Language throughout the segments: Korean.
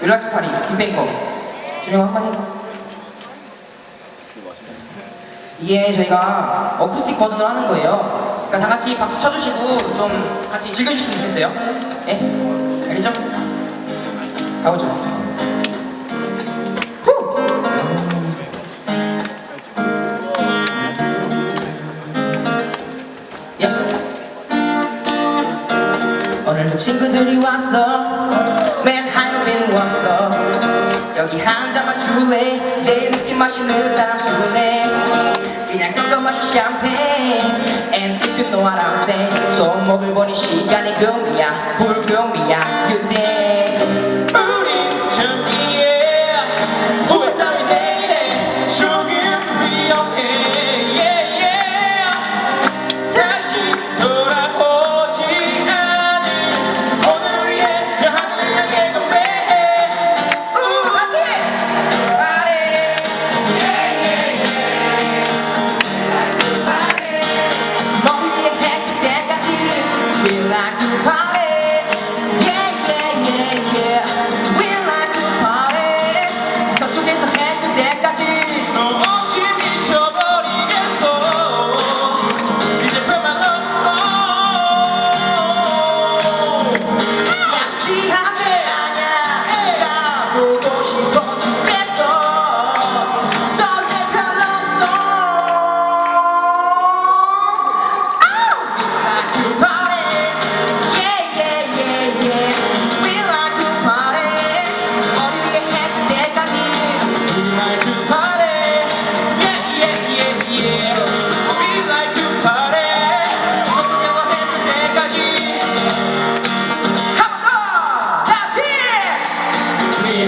윌라투 파리 빅뱅거 준영 한마디 이게 저희가 어쿠스틱 버전으로 하는 거예요 그러니까 다 같이 박수 쳐주시고 좀 같이 즐겨주셨으면 좋겠어요 예? 알겠죠? 가보죠 후! 야. 오늘도 친구들이 왔어 맨 하얀빈 왔어. 여기 한 잔만 줄래? 제일 느낌 맛있는 사람 술래? 그냥 꺾어 마시 샴페인. And if you know what I'm saying 손목을 보니 시간이 금이야. 불금 feel like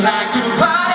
like to party